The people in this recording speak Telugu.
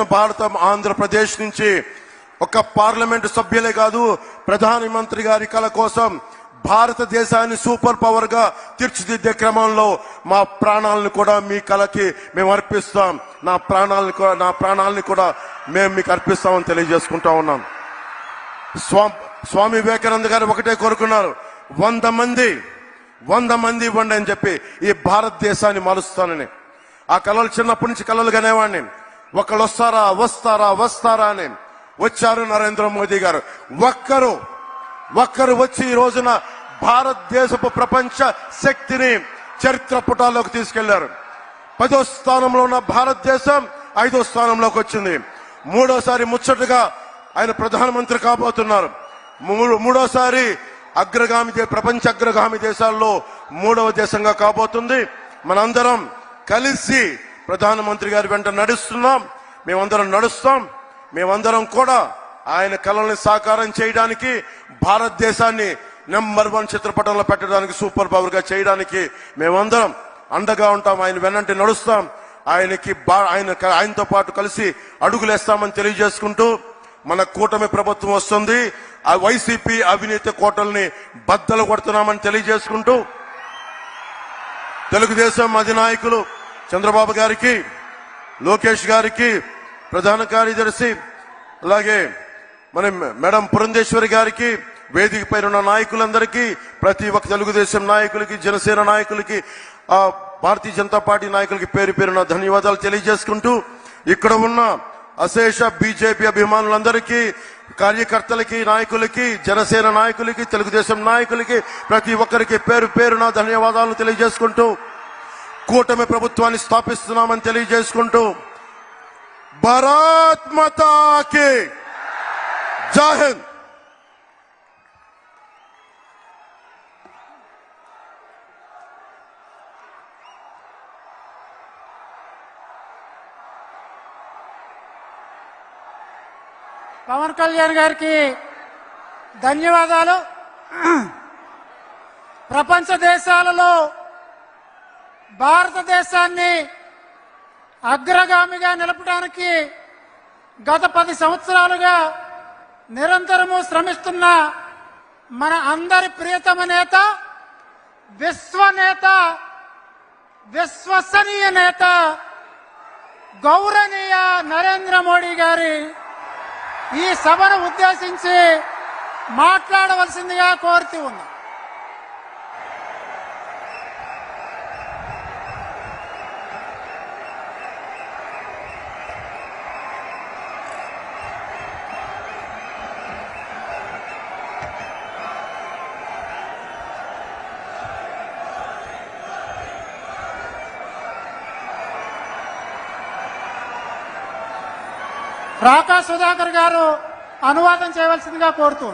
భారతం ఆంధ్రప్రదేశ్ నుంచి ఒక పార్లమెంటు సభ్యులే కాదు ప్రధానమంత్రి గారి కల కోసం భారతదేశాన్ని సూపర్ పవర్గా తీర్చిదిద్దే క్రమంలో మా ప్రాణాలను కూడా మీ కళకి మేము అర్పిస్తాం. నా ప్రాణాలను కూడా- నా ప్రాణాలను కూడా మేము మీకు అర్పిస్తామని తెలియజేసుకుంటా ఉన్నాం. స్వామి వివేకానంద గారు ఒకటే కోరుకున్నారు వంద మంది వంద మంది ఇవ్వండి అని చెప్పి ఈ భారతదేశాన్ని మారుస్తానని. ఆ కళలు చిన్నప్పటి నుంచి కళలు కనేవాడిని ఒకళ్ళు వస్తారా? వస్తారా? వస్తారా అని వచ్చారు నరేంద్ర మోదీ గారు. ఒక్కరు ఒక్కరు వచ్చి ఈ రోజున భారతదేశపు ప్రపంచ శక్తిని చరిత్ర పుటాల్లోకి తీసుకెళ్ళారు. పదో స్థానంలో ఉన్న భారతదేశం ఐదో స్థానంలోకి వచ్చింది. మూడోసారి ముచ్చటగా ఆయన ప్రధానమంత్రి కాబోతున్నారు. మూడు- మూడోసారి అగ్రగామి ప్రపంచ అగ్రగామి దేశాల్లో మూడవ దేశంగా కాబోతుంది. మనందరం కలిసి ప్రధానమంత్రి గారి వెంట నడుస్తున్నాం. మేమందరం నడుస్తాం. మేమందరం కూడా ఆయన కళల్ని సాకారం చేయడానికి భారతదేశాన్ని నెంబర్ వన్ చిత్రపటంలో పెట్టడానికి సూపర్ పవర్గా చేయడానికి మేమందరం అండగా ఉంటాం. ఆయన వెన్నంటి నడుస్తాం. ఆయనకి బా- ఆయన ఆయనతో పాటు కలిసి అడుగులేస్తామని తెలియజేసుకుంటూ మన కూటమి ప్రభుత్వం వస్తుంది. ఆ వైసీపీ అవినీతి కోటల్ని బద్దలు కొడుతున్నామని తెలియజేసుకుంటూ తెలుగుదేశం అధినాయకులు చంద్రబాబు గారికి లోకేష్ గారికి ప్రధాన కార్యదర్శి అలాగే మన మేడం పురంధేశ్వరి గారికి వేదిక పైన ఉన్న నాయకులందరికీ ప్రతి ఒక్క తెలుగుదేశం నాయకులకి జనసేన నాయకులకి ఆ భారతీయ జనతా పార్టీ నాయకులకి పేరు పేరున ధన్యవాదాలు తెలియజేసుకుంటూ ఇక్కడ ఉన్న అశేష బీజేపీ అభిమానులందరికీ కార్యకర్తలకి నాయకులకి జనసేన నాయకులకి తెలుగుదేశం నాయకులకి ప్రతి ఒక్కరికి పేరు పేరున ధన్యవాదాలు తెలియజేసుకుంటూ కూటమి ప్రభుత్వాన్ని స్థాపిస్తున్నామని తెలియజేసుకుంటూ భారత్ మాతాకి పవన్ కళ్యాణ్ గారికి ధన్యవాదాలు. ప్రపంచ దేశాలలో భారతదేశాన్ని అగ్రగామిగా నిలపడానికి గత పది సంవత్సరాలుగా నిరంతరము శ్రమిస్తున్న మన అందరి ప్రియతమ నేత విశ్వనేత విశ్వసనీయ నేత గౌరవనీయ నరేంద్ర మోడీ గారి ఈ సభను ఉద్దేశించి మాట్లాడవలసిందిగా కోరుతూ ఉన్నా. రాకా సుధాకర్ గారు అనువాదం చేయవలసిందిగా కోరుతూ